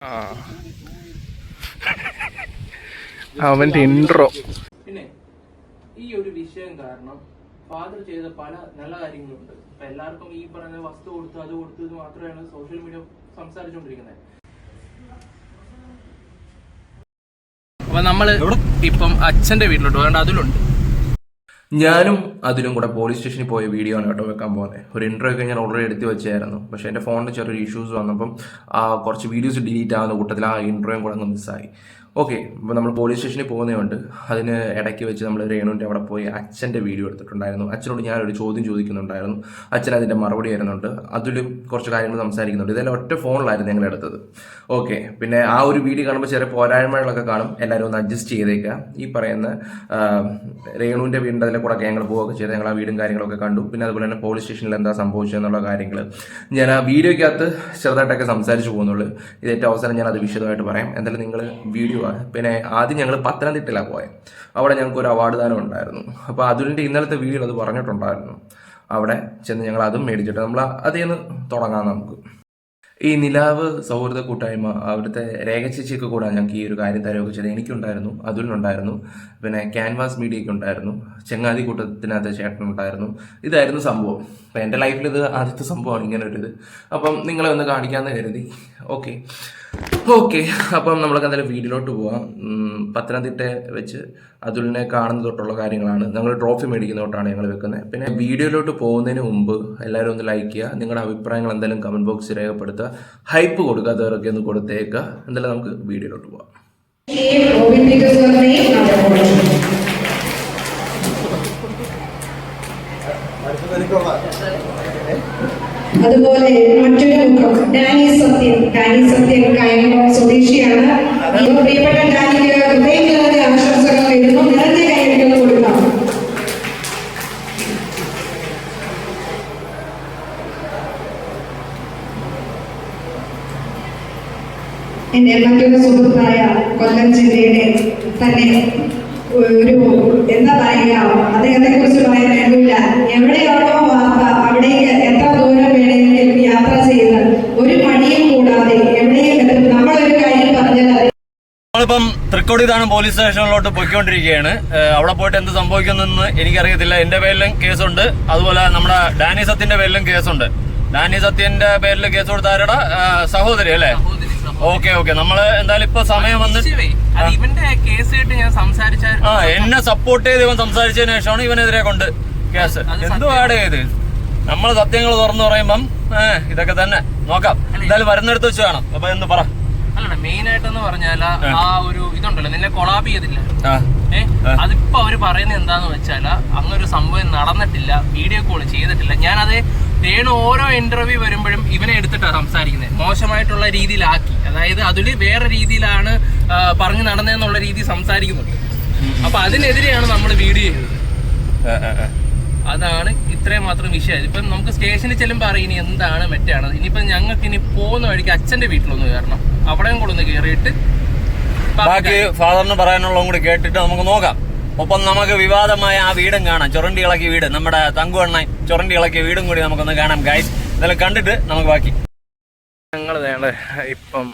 ആ. അവന്റെ ഇൻട്രോ പിന്നെ ഈ ഒരു വിഷയം കാരണം ഫാദർ ചെയ്ത പല നല്ല കാര്യങ്ങളുണ്ട്. ഇപ്പൊ എല്ലാവർക്കും ഈ പറഞ്ഞ വസ്തു കൊടുത്തു അത് കൊടുത്തു എന്ന് മാത്രമാണ് സോഷ്യൽ മീഡിയ സംസാരിച്ചുകൊണ്ടിരിക്കുന്നത്. അപ്പൊ നമ്മൾ ഇപ്പം അച്ഛന്റെ വീട്ടിലോട്ട് വേണ്ട അതിലുണ്ട്. ഞാനും അതിലും കൂടെ പോലീസ് സ്റ്റേഷനിൽ പോയ വീഡിയോ ആണ് കേട്ടോ വെക്കാൻ പോകുന്നത് ഒരു ഇന്റർവ്യൂ ഒക്കെ ഞാൻ ഓൾറെഡി എടുത്ത് വെച്ചായിരുന്നു പക്ഷേ എന്റെ ഫോണിൽ ചെറിയൊരു ഇഷ്യൂസ് വന്നപ്പം കുറച്ച് വീഡിയോസ് ഡിലീറ്റ് ആകുന്ന കൂട്ടത്തിൽ ആ ഇന്റർവ്യൂ കൂടെ അങ്ങ് മിസ്സായി ഓക്കെ അപ്പോൾ നമ്മൾ പോലീസ് സ്റ്റേഷനിൽ പോകുന്നതുകൊണ്ട് അതിന് ഇടയ്ക്ക് വെച്ച് നമ്മൾ രേണുവിന്റെ അവിടെ പോയി അച്ഛന്റെ വീഡിയോ എടുത്തിട്ടുണ്ടായിരുന്നു. അച്ഛനോട് ഞാനൊരു ചോദ്യം ചോദിക്കുന്നുണ്ടായിരുന്നു. അച്ഛൻ അതിന്റെ മറുപടി തരുന്നുണ്ട്. അതിലും കുറച്ച് കാര്യങ്ങൾ സംസാരിക്കുന്നുണ്ട്. ഇതെല്ലാം ഒറ്റ ഫോണിലായിരുന്നു ഞങ്ങൾ എടുത്തത്. ഓക്കെ പിന്നെ ആ ഒരു വീഡിയോ കാണുമ്പോൾ ചെറിയ പോരായ്മകളൊക്കെ കാണും. എല്ലാവരും ഒന്ന് അഡ്ജസ്റ്റ് ചെയ്തേക്കുക. ഈ പറയുന്ന രേണുവിന്റെ വീടിന്റെ അതിലെ കൂടെ ഞങ്ങൾ പോവുകയൊക്കെ ചെയ്ത്. ഞങ്ങൾ ആ വീടും കാര്യങ്ങളൊക്കെ കണ്ടു. പിന്നെ അതുപോലെ തന്നെ പോലീസ് സ്റ്റേഷനിൽ എന്താ സംഭവിച്ചതെന്നുള്ള കാര്യങ്ങൾ ഞാൻ ആ വീഡിയോയ്ക്കകത്ത് ചെറുതായിട്ടൊക്കെ സംസാരിച്ച് പോകുന്നുള്ളൂ. ഇത് അവസരം ഞാൻ അത് വിശദമായിട്ട് പറയാം. എന്തായാലും നിങ്ങൾ വീഡിയോ പിന്നെ ആദ്യം ഞങ്ങൾ പത്തനംതിട്ടയിലാണ് പോയത് അവിടെ ഞങ്ങൾക്ക് ഒരു അവാർഡ് ദാനം ഉണ്ടായിരുന്നു. അപ്പോൾ അതിന്റെ ഇന്നലത്തെ വീഡിയോ അത് പറഞ്ഞിട്ടുണ്ടായിരുന്നു. അവിടെ ചെന്ന് ഞങ്ങൾ അതും മേടിച്ചിട്ട് നമ്മൾ അതിൽ നിന്ന് തുടങ്ങാം നമുക്ക്. ഈ നിലാവ് സൗഹൃദ കൂട്ടായ്മ അവിടുത്തെ രേഖ ചേച്ചിയൊക്കെ കൂടെ ഞങ്ങൾക്ക് ഈ ഒരു കാര്യം തരുകയൊക്കെ ചെയ്ത് എനിക്കുണ്ടായിരുന്നു അതിലുണ്ടായിരുന്നു പിന്നെ ക്യാൻവാസ് മീഡിയയ്ക്ക് ഉണ്ടായിരുന്നു ചെങ്ങാതി കൂട്ടത്തിനകത്ത് ചേട്ടനുണ്ടായിരുന്നു ഇതായിരുന്നു സംഭവം. അപ്പം എന്റെ ലൈഫിൽ ഇത് ആദ്യത്തെ സംഭവമാണ് ഇങ്ങനെ ഒരു ഇത് അപ്പം നിങ്ങളെ ഒന്ന് കാണിക്കാമെന്ന് കരുതി. ഓക്കെ ഓക്കെ അപ്പം നമ്മൾക്ക് എന്തായാലും വീട്ടിലോട്ട് പോവാം. പത്തനംതിട്ട വെച്ച് അതുലിനെ കാണുന്ന തൊട്ടുള്ള കാര്യങ്ങളാണ്. ഞങ്ങൾ ട്രോഫി മേടിക്കുന്ന തൊട്ടാണ് ഞങ്ങൾ വെക്കുന്നത് പിന്നെ വീഡിയോയിലോട്ട് പോകുന്നതിന് മുമ്പ് എല്ലാവരും ഒന്ന് ലൈക്ക് ചെയ്യുക. നിങ്ങളുടെ അഭിപ്രായങ്ങൾ എന്തായാലും കമന്റ് ബോക്സിൽ രേഖപ്പെടുത്തുക. ഹൈപ്പ് കൊടുക്കുക കൊടുക്കാത്തവരൊക്കെ ഒന്ന് കൊടുത്തേക്കുക. എന്തായാലും നമുക്ക് വീഡിയോയിലോട്ട് പോവാം. അതുപോലെ മറ്റൊരു മുഖം ഡാനി സത്യൻ ഡാനി സത്യൻ കായംകുളം സ്വദേശിയാണ്. പ്രിയപ്പെട്ട ഡാനിക്ക് ഹൃദയം നിറഞ്ഞ ആശംസകൾ നേരുന്നു. നിറഞ്ഞ കൈകൾ കൊടുക്കാം. എന്റെ മറ്റൊരു സുഹൃത്തായ കൊല്ലം ജില്ലയുടെ തന്നെ ഒരു എന്താ പറയുക അദ്ദേഹത്തെ കുറിച്ച് പറയാൻ പറയാനില്ല എവിടെയാണോ വാർത്ത അവിടേക്ക് എത്ര ദൂരം വേണമെങ്കിലും യാത്ര ചെയ്ത് ഒരു മടിയും കൂടാതെ എവിടെയും എത്തും നമ്മളൊരു കാര്യം പറഞ്ഞാൽ അത് നമ്മളിപ്പം തൃക്കൊടിതാണ് പോലീസ് സ്റ്റേഷനിലോട്ട് പൊയ്ക്കൊണ്ടിരിക്കുകയാണ്. അവിടെ പോയിട്ട് എന്ത് സംഭവിക്കുന്നെന്ന് എനിക്കറിയത്തില്ല. എന്റെ പേരിലും കേസുണ്ട്. അതുപോലെ നമ്മുടെ ഡാനി സത്യന്റെ പേരിലും കേസുണ്ട്. ഡാനി സത്യന്റെ പേരിൽ കേസ് കൊടുത്ത ആരുടെ? സഹോദരി അല്ലേ? Okay okay. നമ്മൾ എന്തായാലും ഇപ്പൊ സമയം വന്ന് ഇവന്റെ കേസ് കേട്ട് ഞാൻ സംസാരിച്ച ആ എന്നെ സപ്പോർട്ട് ചെയ്ത് ഇവൻ സംസാരിച്ചതിന് ശേഷമാണ് ഇവനെതിരെ കൊണ്ട് കേസ്. എന്തു ആഡ് ചെയ്ത് നമ്മൾ സത്യങ്ങൾ തുറന്നു പറയുമ്പം ഇതൊക്കെ തന്നെ. നോക്കാം. എന്തായാലും വരുന്നിടത്ത് വെച്ച് കാണാം. അപ്പൊ എന്ന് പറ. അല്ലടാ മെയിൻ ആയിട്ടെന്ന് പറഞ്ഞാൽ ആ ഒരു ഇതുണ്ടല്ലോ നിന്നെ കൊളാബ് ചെയ്തില്ല. അതിപ്പോ അവർ പറയുന്നത് എന്താന്ന് വെച്ചാൽ അങ്ങനൊരു സംഭവം നടന്നിട്ടില്ല വീഡിയോ കോൾ ചെയ്തിട്ടില്ല. ഞാനത് രേണു ഓരോ ഇന്റർവ്യൂ വരുമ്പോഴും ഇവനെ എടുത്തിട്ടാണ് സംസാരിക്കുന്നത് മോശമായിട്ടുള്ള രീതിയിലാക്കി. അതായത് അതിൽ വേറെ രീതിയിലാണ് പറഞ്ഞു നടന്നതെന്നുള്ള രീതി സംസാരിക്കുന്നുണ്ട്. അപ്പൊ അതിനെതിരെയാണ് നമ്മൾ വീഡിയോ ചെയ്തത്. അതാണ് ഇത്രയും മാത്രം വിഷയം. ഇപ്പം നമുക്ക് സ്റ്റേഷനിൽ ചെല്ലുമ്പോൾ അറിയാം ഇനി എന്താണ് മറ്റാണ് ഇനിയിപ്പം ഞങ്ങൾക്ക് ഇനി പോകുന്ന വഴിക്ക് അച്ഛന്റെ വീട്ടിലൊന്ന് കയറണം. അവിടെയും കൂടെ ഒന്ന് കയറിയിട്ട് ബാക്കി ഫാദറിന് പറയാനുള്ളതും കൂടി കേട്ടിട്ട് നമുക്ക് നോക്കാം. ഒപ്പം നമുക്ക് വിവാദമായ ആ വീടും കാണാം. ചുരണ്ടി ഇളക്കിയ വീട്. നമ്മുടെ തങ്കു എണ്ണ ചുരണ്ടി ഇളക്കിയ വീടും കൂടി നമുക്കൊന്ന് കാണാം ഗൈസ് ഇതെല്ലാം കണ്ടിട്ട് നമുക്ക് ബാക്കി. ഞങ്ങൾ വേണ്ട ഇപ്പം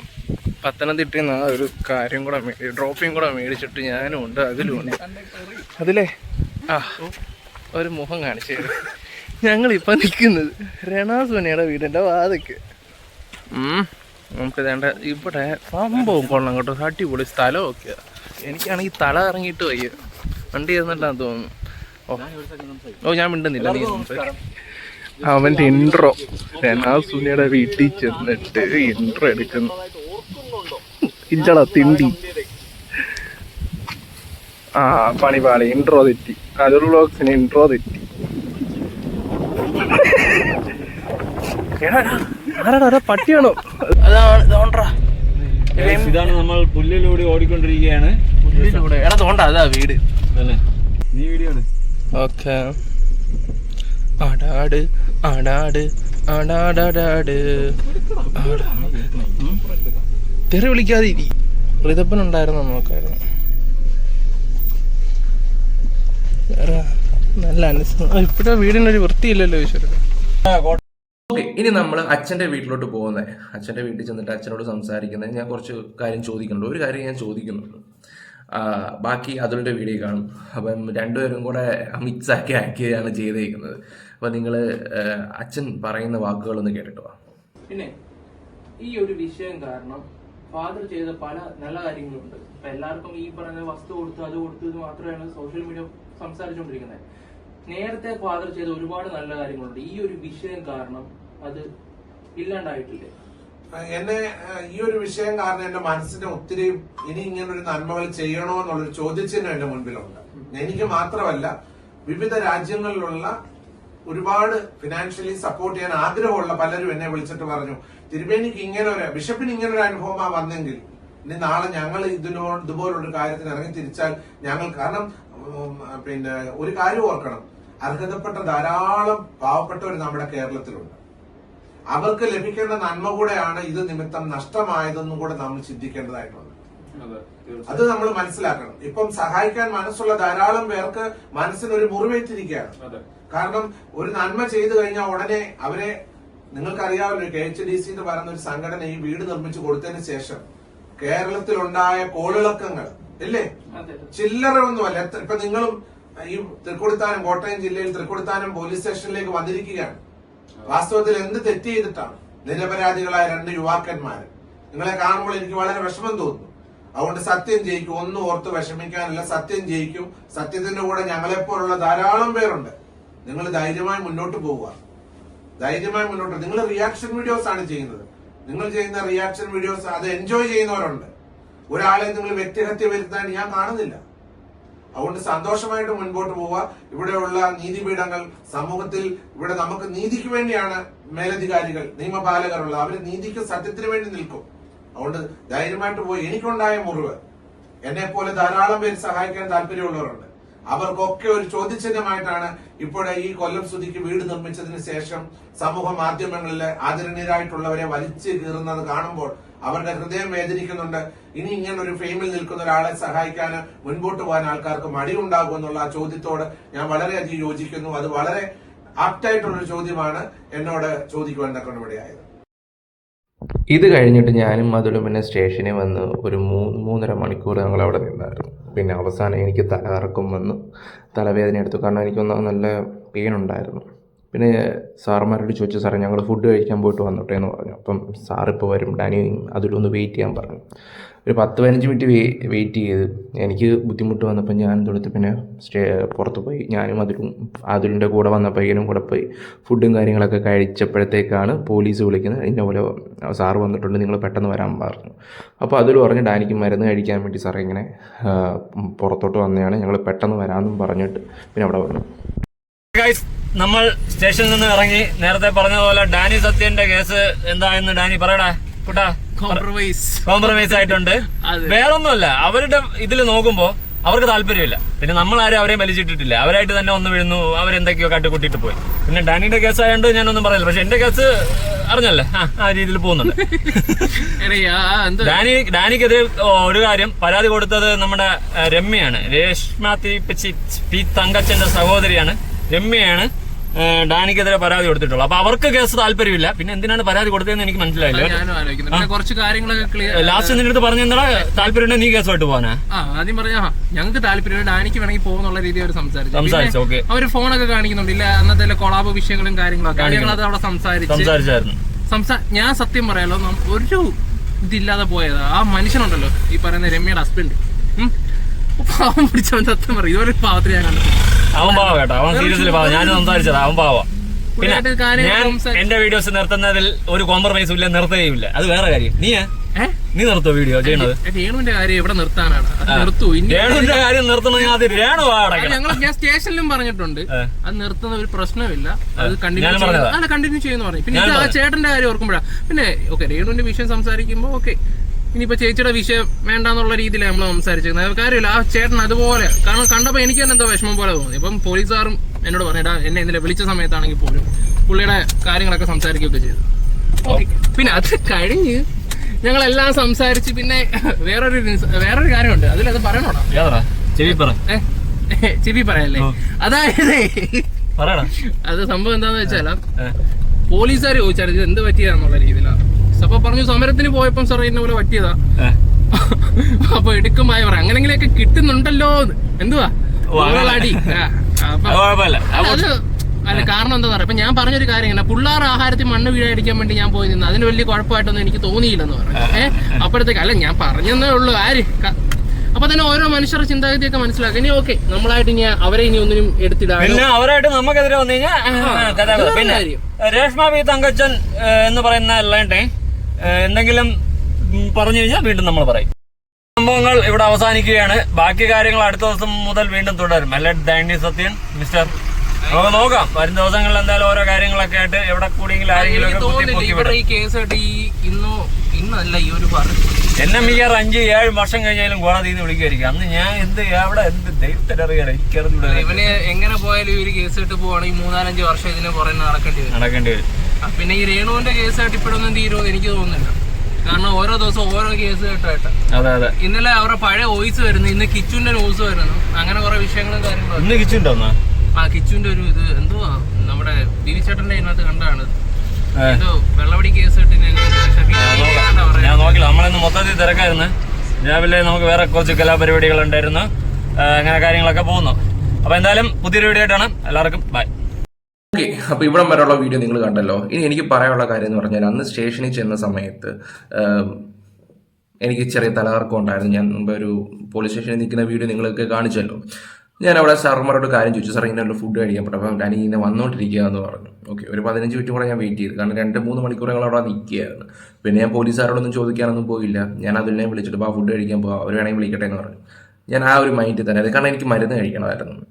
പത്തനംതിട്ടയിൽ നിന്ന് ആ ഒരു കാര്യം കൂടെ ഡ്രോപ്പിയും കൂടെ മേടിച്ചിട്ട് ഞാനും ഉണ്ട് അതിലും ഉണ്ട്. അതിലേ? ആ. ഒരു മുഖം കാണിച്ചു ഞങ്ങളിപ്പം നിൽക്കുന്നത് രണാസുനയുടെ വീടിന്റെ വാതക്ക് നമുക്ക് വേണ്ട ഇവിടെ സംഭവം കൊള്ളാം കേട്ടോ. അടിപൊളി സ്ഥലം ഒക്കെ എനിക്കാണെങ്കിൽ തല ഇറങ്ങിയിട്ട് വയ്യ. വണ്ടി ഇരുന്നിട്ടാന്ന് തോന്നുന്നു. ഓ. ഞാൻ മിണ്ടുന്നില്ല. നീ. അവന്റെ ഇൻട്രോ രണാസുനിയുടെ വീട്ടിൽ ചെന്നിട്ട് ഇൻട്രോ എടുക്കുന്നു. ഇല്ലടാ തിണ്ടി. ആ പണിപാളി ഇൻട്രോ തെറ്റി. അതൊരു ബ്ലോഗ്സിന് ഇൻട്രോ തെറ്റി. ആരാടാ അതാ പട്ടിയാണോ ഇതാണ് നമ്മൾ പുല്ലിലൂടെ ഓടിക്കൊണ്ടിരിക്കുകയാണ്. എടാ തോണ്ട അതാ വീട്. നീ വീഡിയോ ഓക്കെ. ആടാട് ആടാട് ആടാടാടാട്. ആടാ. ഉം. തെറി വിളിക്കാതെ ഇരി. റിതപ്പൻ ഉണ്ടായിരുന്നു നോക്കായിരുന്നു വേറെ നല്ല അനുസരണം ഇപ്പോഴത്തെ വീടിനൊരു വൃത്തിയില്ലല്ലോ ഈശ്വര. ഓക്കെ ഇനി നമ്മൾ അച്ഛന്റെ വീട്ടിലോട്ട് പോകുന്നത് അച്ഛന്റെ വീട്ടിൽ ചെന്നിട്ട് അച്ഛനോട് സംസാരിക്കുന്നത് ഞാൻ കുറച്ച് കാര്യം ചോദിക്കുന്നുണ്ട് ഒരു കാര്യം ഞാൻ ചോദിക്കുന്നുണ്ട്. ബാക്കി അതുലിന്റെ വീഡിയോ കാണും. അപ്പം രണ്ടുപേരും കൂടെ മിക്സ് ആക്കി ആക്കിയാണ് ചെയ്തേക്കുന്നത്. അപ്പം നിങ്ങൾ അച്ഛൻ പറയുന്ന വാക്കുകളൊന്ന് കേട്ടിട്ട് വാ. പിന്നെ ഈ ഒരു വിഷയം കാരണം ഫാദർ ചെയ്ത പല നല്ല കാര്യങ്ങളുണ്ട്. ഇപ്പൊ എല്ലാവർക്കും ഈ പറഞ്ഞ വസ്തു കൊടുത്തു അത് കൊടുത്തു എന്ന് മാത്രമാണ് സോഷ്യൽ മീഡിയ സംസാരിച്ചുകൊണ്ടിരിക്കുന്നത്. നേരത്തെ ഫാദർ ചെയ്ത ഒരുപാട് നല്ല കാര്യങ്ങളുണ്ട്. ഈ ഒരു വിഷയം കാരണം അത് ഇല്ലാണ്ടായിട്ടില്ലേ? എന്നെ ഈ ഒരു വിഷയം കാരണം എന്റെ മനസ്സിന് ഒത്തിരി ഇനി ഇങ്ങനെ ഒരു നന്മകൾ ചെയ്യണോ എന്നുള്ളൊരു ചോദ്യചിഹ്നം എന്റെ മുൻപിലുണ്ട്. എനിക്ക് മാത്രമല്ല വിവിധ രാജ്യങ്ങളിലുള്ള ഒരുപാട് ഫിനാൻഷ്യലി സപ്പോർട്ട് ചെയ്യാൻ ആഗ്രഹമുള്ള പലരും എന്നെ വിളിച്ചിട്ട് പറഞ്ഞു തിരുമേനിക്ക് ഇങ്ങനെ ഒരു ബിഷപ്പിന് ഇങ്ങനെ ഒരു അനുഭവമാ വന്നെങ്കിൽ ഇനി നാളെ ഞങ്ങൾ ഇതിനോ ഇതുപോലൊരു കാര്യത്തിന് ഇറങ്ങി തിരിച്ചാൽ ഞങ്ങൾ കാരണം പിന്നെ ഒരു കാര്യം ഓർക്കണം. അർഹതപ്പെട്ട ധാരാളം പാവപ്പെട്ടവർ നമ്മുടെ കേരളത്തിലുണ്ട്. അവർക്ക് ലഭിക്കേണ്ട നന്മ കൂടെയാണ് ഇത് നിമിത്തം നഷ്ടമായതെന്നും കൂടെ നമ്മൾ ചിന്തിക്കേണ്ടതായിട്ടുണ്ട് അത് നമ്മൾ മനസ്സിലാക്കണം. ഇപ്പം സഹായിക്കാൻ മനസ്സുള്ള ധാരാളം പേർക്ക് മനസ്സിനൊരു മുറിവേറ്റിരിക്കുകയാണ്. കാരണം ഒരു നന്മ ചെയ്തു കഴിഞ്ഞാൽ ഉടനെ അവരെ നിങ്ങൾക്കറിയാമല്ലോ കെ എച്ച് ഡി സി എന്ന് പറയുന്ന ഒരു സംഘടന ഈ വീട് നിർമ്മിച്ചു കൊടുത്തതിന് ശേഷം കേരളത്തിലുണ്ടായ കോളിളക്കങ്ങൾ ഇല്ലേ? ചില്ലറ ഒന്നുമല്ല. ഇപ്പൊ നിങ്ങളും ഈ തൃക്കൊടിത്താനം കോട്ടയം ജില്ലയിൽ തൃക്കൊടിത്താനം പോലീസ് സ്റ്റേഷനിലേക്ക് വന്നിരിക്കുകയാണ്. വാസ്തവത്തിൽ എന്ത് തെറ്റ് ചെയ്തിട്ടാണ് നിരപരാധികളായ രണ്ട് യുവാക്കന്മാർ നിങ്ങളെ കാണുമ്പോൾ എനിക്ക് വളരെ വിഷമം തോന്നുന്നു. അതുകൊണ്ട് സത്യം ജയിക്കും. ഒന്നും ഓർത്ത് വിഷമിക്കാനല്ല. സത്യം ജയിക്കും. സത്യത്തിന്റെ കൂടെ ഞങ്ങളെപ്പോലുള്ള ധാരാളം പേരുണ്ട്. നിങ്ങൾ ധൈര്യമായി മുന്നോട്ട് പോവുക. ധൈര്യമായി മുന്നോട്ട്. നിങ്ങൾ റിയാക്ഷൻ വീഡിയോസ് ആണ് ചെയ്യുന്നത്. നിങ്ങൾ ചെയ്യുന്ന റിയാക്ഷൻ വീഡിയോസ് അത് എൻജോയ് ചെയ്യുന്നവരുണ്ട്. ഒരാളെ നിങ്ങൾ വ്യക്തിഹത്യ വരുത്താൻ ഞാൻ കാണുന്നില്ല. അതുകൊണ്ട് സന്തോഷമായിട്ട് മുൻപോട്ട് പോവുക. ഇവിടെയുള്ള നീതിപീഠങ്ങൾ സമൂഹത്തിൽ ഇവിടെ നമുക്ക് നീതിക്ക് വേണ്ടിയാണ് മേലധികാരികൾ നിയമപാലകരുള്ളത്. അവർ നീതിക്ക് സത്യത്തിന് വേണ്ടി നിൽക്കും. അതുകൊണ്ട് ധൈര്യമായിട്ട് പോയി. എനിക്കുണ്ടായ മുറിവ്. എന്നെ പോലെ ധാരാളം പേര് സഹായിക്കാൻ താല്പര്യമുള്ളവരുണ്ട്. അവർക്കൊക്കെ ഒരു ചോദ്യചിഹ്നമായിട്ടാണ് ഇപ്പോഴെ ഈ കൊല്ലം സ്തുതിക്ക് വീട് നിർമ്മിച്ചതിന് ശേഷം സമൂഹ മാധ്യമങ്ങളിലെ ആദരണീയരായിട്ടുള്ളവരെ വലിച്ചു കീറുന്നത് കാണുമ്പോൾ അവരുടെ ഹൃദയം വേദനിക്കുന്നുണ്ട്. ഇനി ഇങ്ങനെ ഒരു ഫെയിമിൽ നിൽക്കുന്ന ഒരാളെ സഹായിക്കാൻ മുൻപോട്ട് പോകാൻ ആൾക്കാർക്ക് മടിയുണ്ടാകും എന്നുള്ള ആ ചോദ്യത്തോട് ഞാൻ വളരെയധികം യോജിക്കുന്നു. അത് വളരെ ആപ്റ്റായിട്ടുള്ളൊരു ചോദ്യമാണ് എന്നോട് ചോദിക്കുവാൻ തക്കണിവിടെയായത് ഇത് കഴിഞ്ഞിട്ട് ഞാനും അതിലും പിന്നെ സ്റ്റേഷനിൽ വന്ന് ഒരു മൂന്ന് മൂന്നര മണിക്കൂർ ഞങ്ങൾ അവിടെ നിന്നായിരുന്നു. പിന്നെ അവസാനം എനിക്ക് തലകറക്കം വന്നു. തലവേദന എടുത്തു. കാരണം എനിക്കൊന്ന് നല്ല പെയിൻ ഉണ്ടായിരുന്നു. പിന്നെ സാറുമാരോട് ചോദിച്ചു സാറേ ഞങ്ങൾ ഫുഡ് കഴിക്കാൻ പോയിട്ട് വന്നോട്ടെ എന്ന് പറഞ്ഞു. അപ്പം സാറിപ്പോൾ വരും. ഡാനി അതിലൊന്ന് വെയിറ്റ് ചെയ്യാൻ പറഞ്ഞു. ഒരു പത്ത് പതിനഞ്ച് മിനിറ്റ് വെയിറ്റ് ചെയ്ത് എനിക്ക് ബുദ്ധിമുട്ട് വന്നപ്പോൾ ഞാൻ തൊടുത്ത് പിന്നെ സ്റ്റേ പുറത്ത് പോയി. ഞാനും അതിലും അതിലിന്റെ കൂടെ വന്ന പയ്യനും കൂടെ പോയി. ഫുഡും കാര്യങ്ങളൊക്കെ കഴിച്ചപ്പോഴത്തേക്കാണ് പോലീസ് വിളിക്കുന്നത്. ഇന്ന പോലെ സാറ് വന്നിട്ടുണ്ട് നിങ്ങൾ പെട്ടെന്ന് വരാൻ പറഞ്ഞു. അപ്പോൾ അതിൽ പറഞ്ഞ് ഡാനിക്ക് മരുന്ന് കഴിക്കാൻ വേണ്ടി സാറേ ഇങ്ങനെ പുറത്തോട്ട് വന്നതാണ്. ഞങ്ങൾ പെട്ടെന്ന് വരാമെന്നും പറഞ്ഞിട്ട് പിന്നെ അവിടെ വന്നു. ഗൈസ് നമ്മൾ സ്റ്റേഷനിൽ നിന്ന് ഇറങ്ങി നേരത്തെ പറഞ്ഞതുപോലെ ഡാനി സത്യന്റെ കേസ് എന്തായെന്ന് ഡാനി പറയടാ കുട്ടാ. കോംപ്രമൈസ് കോംപ്രമൈസ് ആയിട്ടുണ്ട്. വേറൊന്നുമല്ല അവരുടെ ഇതിൽ നോക്കുമ്പോ അവർക്ക് താല്പര്യമില്ല. പിന്നെ നമ്മൾ ആരും അവരെ വലിച്ചിട്ടിട്ടില്ല അവരായിട്ട് തന്നെ ഒന്ന് വീഴുന്നു അവരെന്തൊക്കെയോ കാട്ടിക്കൂട്ടിട്ട് പോയി. പിന്നെ ഡാനിയുടെ കേസ് ആയതുകൊണ്ട് ഞാനൊന്നും പറയില്ല. പക്ഷെ എന്റെ കേസ് അറിഞ്ഞല്ലേ? ആ ആ രീതിയിൽ പോകുന്നുണ്ട്. ഡാനി ഡാനിക്കെതിരെ ഒരു കാര്യം. പരാതി കൊടുത്തത് നമ്മുടെ രമ്യയാണ്. രേഷ്മ തീപ്പിച്ചി പി തങ്കച്ചന്റെ സഹോദരിയാണ്. രമ്യയാണ്. ഡാനിക്കെതിരെ പരാതി കൊടുത്തിട്ടുള്ളത് അപ്പൊ അവർക്ക് കേസ് താല്പര്യമില്ല. പിന്നെ എന്തിനാണ് പരാതി കൊടുത്തതെന്ന് എനിക്ക് മനസ്സിലായില്ല. കുറച്ച് കാര്യങ്ങളൊക്കെ ലാസ്റ്റ് നിന്റെ അടുത്ത് പറഞ്ഞ താല്പര്യം നീ കേസുമായിട്ട് പോകാനാ ആദ്യം പറഞ്ഞ ഞങ്ങൾക്ക് താല്പര്യം ഡാനിക്ക് വേണമെങ്കിൽ പോകുന്നുള്ള രീതിയിൽ അവർ സംസാരിച്ചു. സംസാരിച്ചു, ഓക്കെ. അവർ ഫോണൊക്കെ കാണിക്കുന്നുണ്ട്. ഇല്ല അന്നത്തെ കൊളാബ് വിഷയങ്ങളും കാര്യങ്ങളൊക്കെ. ഞങ്ങൾ അത് അവിടെ സംസാരിച്ചു സംസാരിച്ചായിരുന്നു. സംസാ ഞാൻ സത്യം പറയാലോ ഒരു ഇതില്ലാതെ പോയതാ. ആ മനുഷ്യനുണ്ടല്ലോ ഈ പറയുന്ന രമ്യയുടെ ഹസ്ബൻഡ് പാവം പിടിച്ചവൻ സത്യം പറയും. ഇതുപോലെ പാവത്തിൽ ഞാൻ കണ്ടു അവൻ പാവ കേട്ടോ. അവൻ സീരിയസ്ലി പാവ. ഞാൻ സംസാരിച്ചത്. അവൻ പാവ. പിന്നെ ഞാൻ എന്റെ വീഡിയോസ് നിർത്തുന്നതിൽ ഒരു കോംപ്രമൈസ് ഇല്ല നിർത്തുകയുമില്ല. അത് വേറെ കാര്യം. നീ നീ നിർത്തോ വീഡിയോ ചെയ്യണത്? രേണുവിന്റെ കാര്യം ഇവിടെ നിർത്താനാണ്. നിർത്തൂ. രേണുവിന്റെ കാര്യം നിർത്തണമെങ്കിൽ അത് രേണു ഞങ്ങൾ ഞാൻ സ്റ്റേഷനിലും പറഞ്ഞിട്ടുണ്ട്. അത് നിർത്തുന്ന ഒരു പ്രശ്നമില്ല. അത് കണ്ടിന്യൂ. അല്ല കണ്ടിന്യൂ ചെയ്യുന്നു പറഞ്ഞു. പിന്നെ ആ. ചേട്ടന്റെ കാര്യം ഓർക്കുമ്പോഴാ. പിന്നെ ഓക്കെ രേണുവിന്റെ വിഷയം സംസാരിക്കുമ്പോൾ ഓക്കെ ഇനിയിപ്പോ ചേച്ചിയുടെ വിഷയം വേണ്ടാന്നുള്ള രീതിയിലാണ് നമ്മൾ സംസാരിച്ചിരുന്നത് കാര്യമില്ല. ആ ചേട്ടൻ അതുപോലെ കാരണം കണ്ടപ്പോൾ എനിക്ക് തന്നെ എന്തോ വിഷമം പോലെ തോന്നി. ഇപ്പം പോലീസുകാരും എന്നോട് പറഞ്ഞിട്ടാ എന്നെ ഇന്നലെ വിളിച്ച സമയത്താണെങ്കിൽ പോലും പുള്ളിയുടെ കാര്യങ്ങളൊക്കെ സംസാരിക്കുകയൊക്കെ ചെയ്തു. പിന്നെ അത് കഴിഞ്ഞ് ഞങ്ങളെല്ലാം സംസാരിച്ച് പിന്നെ വേറൊരു വേറൊരു കാര്യമുണ്ട്. അതിലത് പറയണോടാ? ചെവി പറ. പറയല്ലേ? അതായത് അത് സംഭവം എന്താന്ന് വെച്ചാലോ ഏ. പോലീസുകാർ ചോദിച്ചാൽ ഇത് എന്ത് പറ്റിയാന്നുള്ള രീതിയിലാണ് അപ്പൊ പറഞ്ഞു സമരത്തിന് പോയപ്പോ സാറേ ഇന്ന പോലെ പറ്റിയതാ. അപ്പൊ എടുക്കുമായ പറ അങ്ങനെങ്കിലൊക്കെ കിട്ടുന്നുണ്ടല്ലോ എന്ന്. എന്തുവാ? അടി അത്. അല്ല, കാരണം എന്താ പറയാ ഇപ്പൊ ഞാൻ പറഞ്ഞൊരു കാര്യം ഇങ്ങനെ പിള്ളേർ ആഹാരത്തിൽ മണ്ണ് വീഴടിക്കാൻ വേണ്ടി ഞാൻ പോയി നിന്ന്. അതിന് വലിയ കുഴപ്പമായിട്ടൊന്നും എനിക്ക് തോന്നിയില്ലെന്ന് പറഞ്ഞു. ഏഹ് അപ്പോഴത്തേക്ക് അല്ല ഞാൻ പറഞ്ഞെന്നേ ഉള്ളൂ ആര്? അപ്പൊ തന്നെ ഓരോ മനുഷ്യരുടെ ചിന്താഗതിയൊക്കെ മനസ്സിലാക്കി. ഇനി ഓക്കെ നമ്മളായിട്ട് ഇനി അവരെ ഇനി ഒന്നിനും എടുത്തിടാം പിന്നെ അവരായിട്ട് നമുക്കെതിരെ വന്നു കഴിഞ്ഞാൽ കഥ പിന്നെ കാര്യം. രേഷ്മ വി തങ്കച്ചൻ എന്ന് പറയുന്ന അല്ലാണ്ടേ എന്തെങ്കിലും പറഞ്ഞു കഴിഞ്ഞാൽ വീണ്ടും നമ്മൾ പറയും. സംഭവങ്ങൾ ഇവിടെ അവസാനിക്കുകയാണ്. ബാക്കി കാര്യങ്ങൾ അടുത്ത ദിവസം മുതൽ വീണ്ടും തുടരും. അല്ലെ ദാനി സത്യൻ മിസ്റ്റർ? നമുക്ക് നോക്കാം. വരും ദിവസങ്ങളിൽ എന്തായാലും ഓരോ കാര്യങ്ങളൊക്കെ ആയിട്ട് എവിടെ കൂടിയെങ്കിലും ആരെങ്കിലും എന്നെ മിക്കാറ് അഞ്ച് ഏഴ് വർഷം കഴിഞ്ഞാലും കോടതി നിന്ന് വിളിക്കുമായിരിക്കും. അന്ന് ഞാൻ എന്ത് എവിടെ എന്ത് ദൈവത്തിനറിയാം എനിക്കറിഞ്ഞൂടെ ഇവന് എങ്ങനെ പോയാലും ഈ ഒരു കേസ് ഇട്ട് പോവാണെങ്കിൽ മൂന്നാലഞ്ച് വർഷം ഇതിന് പുറമെ നടക്കേണ്ടി വരും. നടക്കേണ്ടി വരും. പിന്നെ ഈ രേണുവിന്റെ കേസായിട്ട് ഇപ്പോഴൊന്നും തീരുമെന്ന് എനിക്ക് തോന്നുന്നില്ല. കാരണം ഓരോ ദിവസവും ഓരോ കേസ് കേട്ടായിട്ട്. അതെ അതെ. ഇന്നലെ അവരുടെ പഴയ വോയിസ് വരുന്നു ഇന്ന് കിച്ചുന്റെ ന്യൂസ് വരുന്നു. അങ്ങനെ കുറെ വിഷയങ്ങളും കാര്യങ്ങളും ഇന്ന് ആ കിച്ചുന്റെ ഒരു ഇത് എന്തുവാ? നമ്മുടെ ബിരിച്ചേട്ടന്റെ ഇതിനകത്ത് കണ്ടാണ്. എന്തോ വെള്ളവടി കേസ് ഞാൻ നോക്കില്ല. നമ്മളിന്ന് മൊത്തത്തിൽ തിരക്കായിരുന്നു. രാവിലെ നമുക്ക് വേറെ കുറച്ച് കലാപരിപാടികൾ ഉണ്ടായിരുന്നു അങ്ങനെ കാര്യങ്ങളൊക്കെ പോകുന്നു. അപ്പൊ എന്തായാലും പുതിയൊരു വീഡിയോ ആയിട്ടാണ്. എല്ലാവർക്കും ബൈ. അപ്പോൾ ഇവിടം വരെയുള്ള വീഡിയോ നിങ്ങൾ കണ്ടല്ലോ. ഇനി എനിക്ക് പറയാനുള്ള കാര്യം എന്ന് പറഞ്ഞാൽ അന്ന് സ്റ്റേഷനിൽ ചെന്ന സമയത്ത് എനിക്ക് ചെറിയ തലകർക്കം ഉണ്ടായിരുന്നു. ഞാൻ മുമ്പ് ഒരു പോലീസ് സ്റ്റേഷനിൽ നിൽക്കുന്ന വീഡിയോ നിങ്ങളൊക്കെ കാണിച്ചല്ലോ. ഞാൻ അവിടെ സാർമാരോട് കാര്യം ചോദിച്ചു സാർ ഇങ്ങനെ ഫുഡ് കഴിക്കാൻ പറ്റും? അപ്പം ഞാൻ ഇങ്ങനെ വന്നുകൊണ്ടിരിക്കുക എന്ന് പറഞ്ഞു. ഓക്കെ ഒരു പതിനഞ്ച് മിനിറ്റ് കൂടെ ഞാൻ വെയിറ്റ് ചെയ്തു. കാരണം രണ്ട് മൂന്ന് മണിക്കൂർ ഞങ്ങൾ അവിടെ നിൽക്കുകയായിരുന്നു. പിന്നെ ഞാൻ പോലീസുകാരോടൊന്നും ചോദിക്കാനൊന്നും പോയില്ല. ഞാൻ അതിനെ വിളിച്ചിട്ട് ആ ഫുഡ് കഴിക്കാൻ പോകാം. അവർ വേണമെങ്കിൽ വിളിക്കട്ടെ എന്ന് പറഞ്ഞു. ഞാൻ ആ ഒരു മൈൻഡിൽ തന്നെ കാരണം എനിക്ക് മരുന്ന് കഴിക്കണമായിരുന്നു.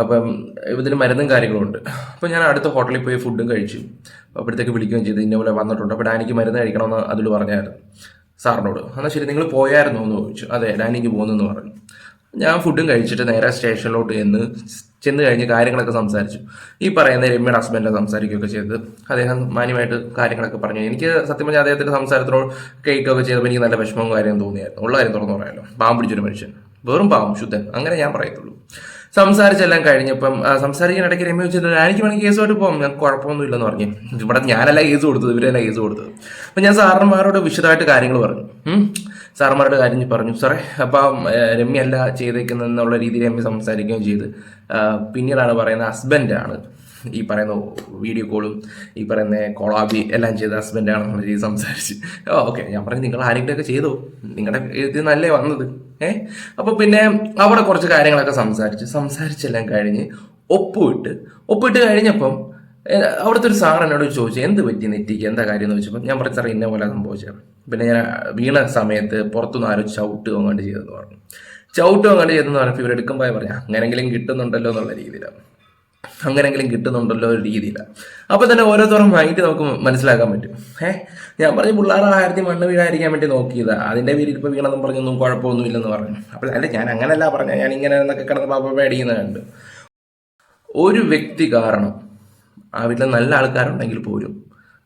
അപ്പം ഇതിൽ മരുന്നും കാര്യങ്ങളും ഉണ്ട്. അപ്പം ഞാൻ അടുത്ത ഹോട്ടലിൽ പോയി ഫുഡും കഴിച്ചു. അപ്പോഴത്തേക്ക് വിളിക്കുകയും ചെയ്തു. ഇന്ന പോലെ വന്നിട്ടുണ്ട്. അപ്പോൾ ഡാനിക്ക് മരുന്ന് കഴിക്കണമെന്ന് അതിൽ പറഞ്ഞായിരുന്നു. സാറിനോട്. എന്നാൽ ശരി നിങ്ങൾ പോയായിരുന്നോ? എന്ന് ചോദിച്ചു. അതെ ഡാനിക്ക് പോകുന്നെന്ന് പറഞ്ഞു. ഞാൻ ഫുഡും കഴിച്ചിട്ട് നേരെ സ്റ്റേഷനിലോട്ട് ചെന്ന് ചെന്ന് കഴിഞ്ഞ് കാര്യങ്ങളൊക്കെ സംസാരിച്ചു. ഈ പറയുന്ന രമ്യയുടെ ഹസ്ബൻഡിനെ സംസാരിക്കുകയൊക്കെ ചെയ്ത് അദ്ദേഹം മാന്യമായിട്ട് കാര്യങ്ങളൊക്കെ പറഞ്ഞു. എനിക്ക് സത്യം പറഞ്ഞാൽ അദ്ദേഹത്തിന്റെ സംസാരത്തിനോട് കേൾക്കുകയൊക്കെ ചെയ്തപ്പോൾ എനിക്ക് നല്ല വിഷമവും കാര്യം തോന്നിയായിരുന്നു. ഉള്ള കാര്യം തുറന്നു പറയാമല്ലോ പാമ്പ് പിടിച്ചൊരു മനുഷ്യൻ. വെറും പാവം ശുദ്ധൻ. അങ്ങനെ ഞാൻ പറയത്തുള്ളൂ. സംസാരിച്ചെല്ലാം കഴിഞ്ഞപ്പം സംസാരിക്കാൻ ഇടയ്ക്ക് രമ്യ വെച്ചിട്ട് എനിക്ക് വേണമെങ്കിൽ കേസുമായിട്ട് പോകാം. ഞാൻ കുഴപ്പമൊന്നുമില്ലെന്ന് പറഞ്ഞു. ഇവിടെ ഞാനല്ല കേസ് കൊടുത്തത് ഇവരല്ല കേസ് കൊടുത്തത്. അപ്പം ഞാൻ സാറന്മാരോട് വിശദമായിട്ട് കാര്യങ്ങൾ പറഞ്ഞു. സാറന്മാരോട് കാര്യം പറഞ്ഞു. സാറേ അപ്പം രമ്യ അല്ല ചെയ്തേക്കുന്നതെന്നുള്ള രീതിയിൽ രമ്യ സംസാരിക്കുകയും ചെയ്ത് പിന്നീടാണ് പറയുന്നത് ഹസ്ബൻഡാണ്. ഈ പറയുന്ന വീഡിയോ കോളും ഈ പറയുന്ന കോളാബി എല്ലാം ചെയ്ത ഹസ്ബൻഡാണെന്നുള്ള രീതി സംസാരിച്ച്. ഓക്കെ. ഞാൻ പറഞ്ഞു നിങ്ങൾ ആരെങ്കിലുമൊക്കെ ചെയ്തോ? നിങ്ങളുടെ ഇത് നല്ലേ വന്നത്. ഏ? അപ്പോൾ പിന്നെ അവിടെ കുറച്ച് കാര്യങ്ങളൊക്കെ സംസാരിച്ച് സംസാരിച്ചെല്ലാം കഴിഞ്ഞ് ഒപ്പിട്ട് ഒപ്പിട്ട് കഴിഞ്ഞപ്പം അവിടുത്തെ ഒരു സാർ എന്നോട് ചോദിച്ചു എന്ത് പറ്റി നെറ്റിക്ക്? എന്താ കാര്യം? എന്ന് ചോദിച്ചപ്പോൾ ഞാൻ പറഞ്ഞു സാർ ഇന്ന പോലെ സംഭവിച്ചത്. പിന്നെ ഞാൻ വീണ സമയത്ത് പുറത്തുനിന്ന് ആരും ചവിട്ട് അങ്ങോട്ട് ചെയ്തെന്ന് പറഞ്ഞു. ചവിട്ട് അങ്ങോട്ട് ചെയ്തെന്ന് പറഞ്ഞപ്പോൾ ഇവരെടുക്കുമ്പോൾ പറയാം അങ്ങനെങ്കിലും കിട്ടുന്നുണ്ടല്ലോ എന്നുള്ള രീതിയിലാണ്. അങ്ങനെങ്കിലും കിട്ടുന്നുണ്ടല്ലോ ഒരു രീതിയിലാണ് അപ്പോൾ തന്നെ ഓരോരുത്തരും മൈൻഡ് നമുക്ക് മനസ്സിലാക്കാൻ പറ്റും. ഏഹ് ഞാൻ പറഞ്ഞു പിള്ളേർ ആയിരത്തി മണ്ണ് വീഴാതിരിക്കാൻ വേണ്ടി നോക്കിയതാ. അതിന്റെ പേരിൽ ഇപ്പോൾ വീണെന്നും പറഞ്ഞൊന്നും കുഴപ്പമൊന്നുമില്ലെന്ന് പറഞ്ഞു. അപ്പോൾ അല്ല ഞാൻ അങ്ങനല്ല പറഞ്ഞ. ഞാൻ ഇങ്ങനെ എന്നൊക്കെ കിടന്ന് പാപ്പ പേടിക്കുന്നത് കണ്ട്. ഒരു വ്യക്തി കാരണം ആ വീട്ടിൽ നല്ല ആൾക്കാരുണ്ടെങ്കിൽ പോലും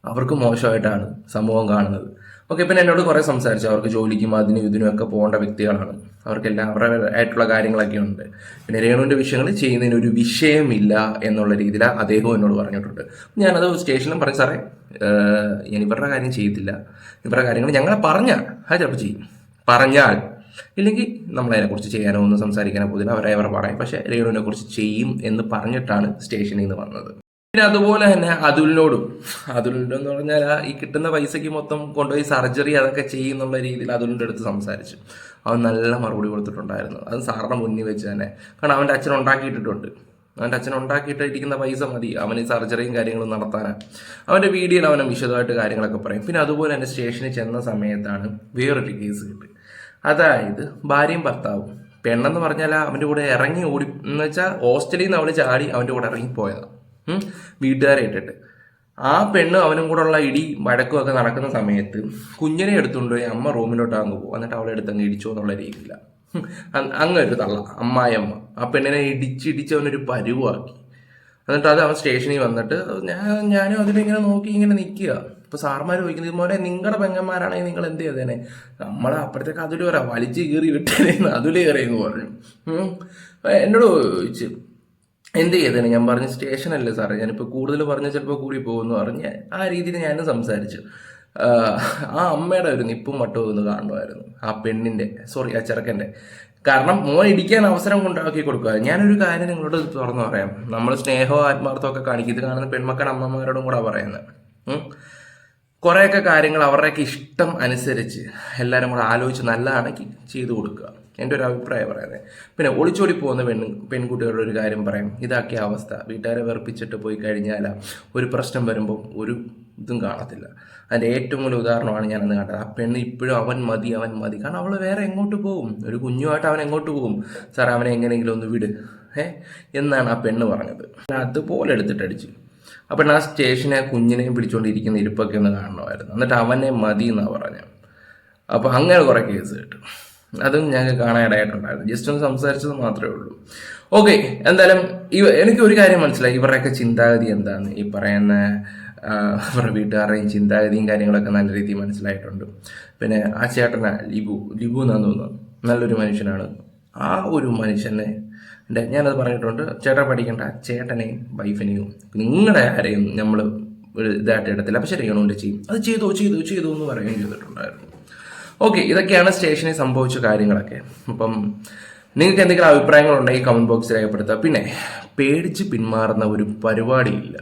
അവർക്ക് മോശമായിട്ടാണ് സമൂഹം കാണുന്നത്. ഓക്കെ പിന്നെ എന്നോട് കുറേ സംസാരിച്ചു. അവർക്ക് ജോലിക്കും അതിനും ഇതിനും ഒക്കെ പോകേണ്ട വ്യക്തികളാണ്. അവർക്കെല്ലാം അവരുടേതായിട്ടുള്ള കാര്യങ്ങളൊക്കെ ഉണ്ട്. പിന്നെ രേണുവിന്റെ വിഷയങ്ങൾ ചെയ്യുന്നതിന് ഒരു വിഷയമില്ല എന്നുള്ള രീതിയിൽ അദ്ദേഹം എന്നോട് പറഞ്ഞിട്ടുണ്ട്. ഞാനത് സ്റ്റേഷനിലും പറഞ്ഞു സാറേ ഞാൻ ഇവരുടെ കാര്യം ചെയ്യത്തില്ല. ഇവരുടെ കാര്യങ്ങൾ ഞങ്ങളെ പറഞ്ഞാൽ അത് ചിലപ്പോൾ ചെയ്യും. പറഞ്ഞാൽ ഇല്ലെങ്കിൽ നമ്മളതിനെക്കുറിച്ച് ചെയ്യാനോ ഒന്നും സംസാരിക്കാനോ പോകുന്നില്ല അവരെ അവർ പറയും. പക്ഷേ രേണുവിനെ കുറിച്ച് ചെയ്യും എന്ന് പറഞ്ഞിട്ടാണ് സ്റ്റേഷനിൽ നിന്ന് വന്നത്. പിന്നെ അതുപോലെ തന്നെ അതുലിനോടും അതുലിന്റെ എന്ന് പറഞ്ഞാൽ ഈ കിട്ടുന്ന പൈസയ്ക്ക് മൊത്തം കൊണ്ടുപോയി സർജറി അതൊക്കെ ചെയ്യുന്നുള്ള രീതിയിൽ അതുലിന്റെ അടുത്ത് സംസാരിച്ചു. അവൻ നല്ല മറുപടി കൊടുത്തിട്ടുണ്ടായിരുന്നു. അത് സാറിന് മുന്നിൽ വെച്ച് തന്നെ. കാരണം അവന്റെ അച്ഛൻ ഉണ്ടാക്കിയിട്ടിട്ടുണ്ട്. അവന്റെ അച്ഛൻ ഉണ്ടാക്കിയിട്ടിരിക്കുന്ന പൈസ മതി. അവന് സർജറിയും കാര്യങ്ങളും നടത്താനാണ്. അവന്റെ വീഡിയോയിൽ അവനെ വിശദമായിട്ട് കാര്യങ്ങളൊക്കെ പറയും. പിന്നെ അതുപോലെ തന്നെ സ്റ്റേഷനിൽ ചെന്ന സമയത്താണ് വേറൊരു കേസ് കിട്ടി. അതായത് ഭാര്യയും ഭർത്താവും. പെണ്ണെന്ന് പറഞ്ഞാൽ അവന്റെ കൂടെ ഇറങ്ങി ഓടി എന്ന് വെച്ചാൽ ഹോസ്റ്റലിൽ നിന്ന് അവൾ ചാടി അവന്റെ കൂടെ ഇറങ്ങി പോയതാണ് ഉം. വീട്ടുകാരെ ഇട്ടിട്ട്. ആ പെണ്ണ് അവനും കൂടെ ഉള്ള ഇടി വഴക്കും ഒക്കെ നടക്കുന്ന സമയത്ത് കുഞ്ഞിനെ എടുത്തുകൊണ്ട് പോയി അമ്മ റൂമിലോട്ട് അങ്ങ് പോകും. എന്നിട്ട് അവളെ എടുത്ത് അങ്ങ് ഇടിച്ചു എന്നുള്ള രീതിയില്ല അങ്ങ് ഒരു തള്ള അമ്മായിയമ്മ. ആ പെണ്ണിനെ ഇടിച്ചിടിച്ച് അവനൊരു പരുവാക്കി. എന്നിട്ട് അത് അവൻ സ്റ്റേഷനിൽ വന്നിട്ട് ഞാൻ ഞാനും അതിലിങ്ങനെ നോക്കി ഇങ്ങനെ നിൽക്കുക. ഇപ്പൊ സാർമാർ ചോദിക്കുന്നത് മോനെ നിങ്ങളുടെ പെങ്ങന്മാരാണെങ്കിൽ നിങ്ങൾ എന്ത് ചെയ്തേനെ? നമ്മളെ അപ്പോഴത്തേക്ക് അതിൽ വരാം വലിച്ചു കീറി വിട്ടേനെ അതിൽ കയറിയെന്ന് പറഞ്ഞു. എന്നോട് ചോദിച്ചു എന്ത് ചെയ്തേനെ? ഞാൻ പറഞ്ഞു സ്റ്റേഷനല്ലേ സാറേ? ഞാനിപ്പോൾ കൂടുതൽ പറഞ്ഞ ചിലപ്പോൾ കൂടി പോകുമെന്ന് പറഞ്ഞ് ആ രീതിയിൽ ഞാനും സംസാരിച്ചു. ആ അമ്മയുടെ ഒരു നിപ്പും മട്ടും ഒന്ന് കാണുമായിരുന്നു. ആ പെണ്ണിന്റെ സോറി ആ ചെറുക്കന്റെ കാരണം മോൻ ഇടിക്കാൻ അവസരം കൊണ്ടാക്കി കൊടുക്കുക. ഞാനൊരു കാര്യം നിങ്ങളോട് തുറന്നു പറയാം. നമ്മൾ സ്നേഹവും ആത്മാർത്ഥവും ഒക്കെ കാണിക്കും. ഇത് കാണുന്ന പെൺമക്കളുടെ അമ്മമാരോടും കൂടെ പറയുന്നത്. കുറേയൊക്കെ കാര്യങ്ങൾ അവരുടെയൊക്കെ ഇഷ്ടം അനുസരിച്ച് എല്ലാവരും കൂടെ ആലോചിച്ച് നല്ലതാണെങ്കിൽ ചെയ്തു കൊടുക്കുക. എന്റെ ഒരു അഭിപ്രായം പറയുന്നത്. പിന്നെ ഒളിച്ചോടി പോകുന്ന പെൺ പെൺകുട്ടികളുടെ ഒരു കാര്യം പറയും. ഇതാക്കിയ അവസ്ഥ. വീട്ടുകാരെ വെറുപ്പിച്ചിട്ട് പോയി കഴിഞ്ഞാൽ ഒരു പ്രശ്നം വരുമ്പോൾ ഒരു ഇതും കാണത്തില്ല. അതിന്റെ ഏറ്റവും വലിയ ഉദാഹരണമാണ് ഞാൻ അന്ന് കണ്ടത്. ആ പെണ്ണ് ഇപ്പോഴും അവൻ മതി അവൻ മതി. കാരണം അവൾ വേറെ എങ്ങോട്ട് പോകും? ഒരു കുഞ്ഞുമായിട്ട് അവൻ എങ്ങോട്ട് പോകും? സാർ അവനെ എങ്ങനെയെങ്കിലും ഒന്ന് വിട്. ഏ? എന്നാണ് ആ പെണ്ണ് പറഞ്ഞത്. അതുപോലെ എടുത്തിട്ടടിച്ചു അപ്പം ആ സ്റ്റേഷനെ ആ കുഞ്ഞിനെയും പിടിച്ചുകൊണ്ടിരിക്കുന്ന ഇരിപ്പൊക്കെ ഒന്ന് കാണണമായിരുന്നു. എന്നിട്ട് അവനെ മതി എന്നാണ് പറഞ്ഞത്. അപ്പോൾ അങ്ങനെ കുറേ കേസ് കിട്ടും. അതും ഞങ്ങൾക്ക് കാണാനിടയായിട്ടുണ്ടായിരുന്നു ജസ്റ്റ് ഒന്ന് സംസാരിച്ചത് മാത്രമേ ഉള്ളൂ. ഓക്കെ എന്തായാലും ഇവ എനിക്ക് ഒരു കാര്യം മനസ്സിലായി. ഇവരുടെയൊക്കെ ചിന്താഗതി എന്താണ്? ഈ പറയുന്ന അവരുടെ വീട്ടുകാരുടെയും ചിന്താഗതിയും കാര്യങ്ങളൊക്കെ നല്ല രീതിയിൽ മനസ്സിലായിട്ടുണ്ട്. പിന്നെ ആ ചേട്ടനാ ലിബു. ലിബു എന്നാന്ന് തോന്നുന്നു നല്ലൊരു മനുഷ്യനാണ്. ആ ഒരു മനുഷ്യനെ എന്റെ ഞാനത് പറഞ്ഞിട്ടുണ്ട്. ചേട്ടൻ പഠിക്കേണ്ട ചേട്ടനെയും വൈഫിനെയും നിങ്ങളുടെ ആരെയും നമ്മൾ ഒരു ഇതായിട്ട് എടുത്തില്ല. ശരി ഗവൺമെന്റ് ചെയ്യും. അത് ചെയ്തു ചെയ്തു ചെയ്തു എന്ന് പറയുകയും ചെയ്തിട്ടുണ്ടായിരുന്നു. ഓക്കെ ഇതൊക്കെയാണ് സ്റ്റേഷനിൽ സംഭവിച്ച കാര്യങ്ങളൊക്കെ. അപ്പം നിങ്ങൾക്ക് എന്തെങ്കിലും അഭിപ്രായങ്ങളുണ്ടെങ്കിൽ കമന്റ് ബോക്സിൽ രേഖപ്പെടുത്തുക. പിന്നെ പേടിച്ച് പിന്മാറുന്ന ഒരു പരിപാടിയില്ല.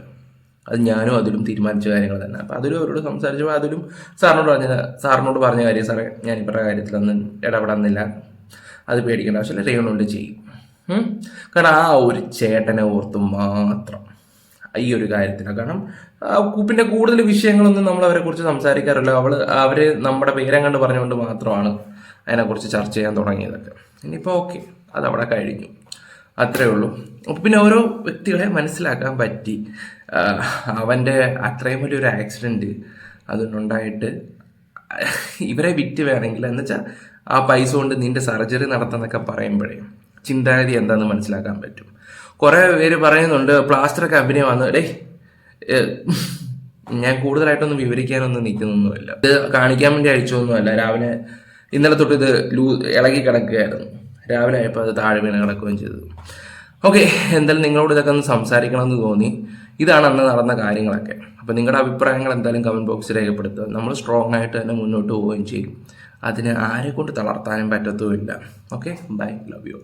അത് ഞാനും അതിലും തീരുമാനിച്ച കാര്യങ്ങൾ തന്നെ. അപ്പം അതിലും അവരോട് സംസാരിച്ചപ്പോൾ അതിലും സാറിനോട് പറഞ്ഞ സാറിനോട് പറഞ്ഞ കാര്യം സാറേ ഞാൻ ഇവരുടെ കാര്യത്തിലൊന്നും ഇടപെടുന്നില്ല. അത് പേടിക്കേണ്ട ആവശ്യമില്ല. രേഖണുണ്ട് ചെയ്യും. കാരണം ആ ഒരു ചേട്ടനെ ഓർത്ത് മാത്രം. ഈ ഒരു കാര്യത്തിന്. കാരണം കൂപ്പിന്റെ കൂടുതൽ വിഷയങ്ങളൊന്നും നമ്മൾ അവരെ കുറിച്ച് സംസാരിക്കാറില്ല. അവൾ അവർ നമ്മുടെ പേരം കണ്ട് പറഞ്ഞുകൊണ്ട് മാത്രമാണ് അതിനെക്കുറിച്ച് ചർച്ച ചെയ്യാൻ തുടങ്ങിയതൊക്കെ. ഇനിയിപ്പോൾ ഓക്കെ അതവിടെ കഴിഞ്ഞു. അത്രേ ഉള്ളൂ. അപ്പൊ പിന്നെ ഓരോ വ്യക്തികളെ മനസ്സിലാക്കാൻ പറ്റി. അവന്റെ അത്രയും വലിയൊരു ആക്സിഡന്റ് അതുകൊണ്ടുണ്ടായിട്ട് ഇവരെ വിറ്റ് വേണമെങ്കിൽ എന്ന് വെച്ചാൽ ആ പൈസ കൊണ്ട് നിന്റെ സർജറി നടത്തുന്നൊക്കെ പറയുമ്പോഴേ ചിന്താഗതി എന്താണെന്ന് മനസ്സിലാക്കാൻ പറ്റും. കുറേ പേര് പറയുന്നുണ്ട് പ്ലാസ്റ്റർ കമ്പനി വന്നു ഡേ ഞാൻ കൂടുതലായിട്ടൊന്നും വിവരിക്കാനൊന്നും നിൽക്കുന്നൊന്നുമല്ല ഇത് കാണിക്കാൻ വേണ്ടി അഴിച്ചൊന്നുമല്ല. രാവിലെ ഇന്നലെ തൊട്ട് ഇത് ലൂ ഇളകി കിടക്കുകയായിരുന്നു. രാവിലെ ആയപ്പോൾ അത് താഴെ വീണ് കിടക്കുകയും ചെയ്തു. ഓക്കെ എന്തായാലും നിങ്ങളോട് ഇതൊക്കെ ഒന്ന് സംസാരിക്കണമെന്ന് തോന്നി. ഇതാണ് അന്ന് നടന്ന കാര്യങ്ങളൊക്കെ. അപ്പോൾ നിങ്ങളുടെ അഭിപ്രായങ്ങൾ എന്തായാലും കമന്റ് ബോക്സിൽ രേഖപ്പെടുത്തുക. നമ്മൾ സ്ട്രോങ് ആയിട്ട് തന്നെ മുന്നോട്ട് പോവുകയും ചെയ്യും. അതിന് ആരെക്കൊണ്ട് കൊണ്ട് തളർത്താനും പറ്റത്തുമില്ല. Okay bye love you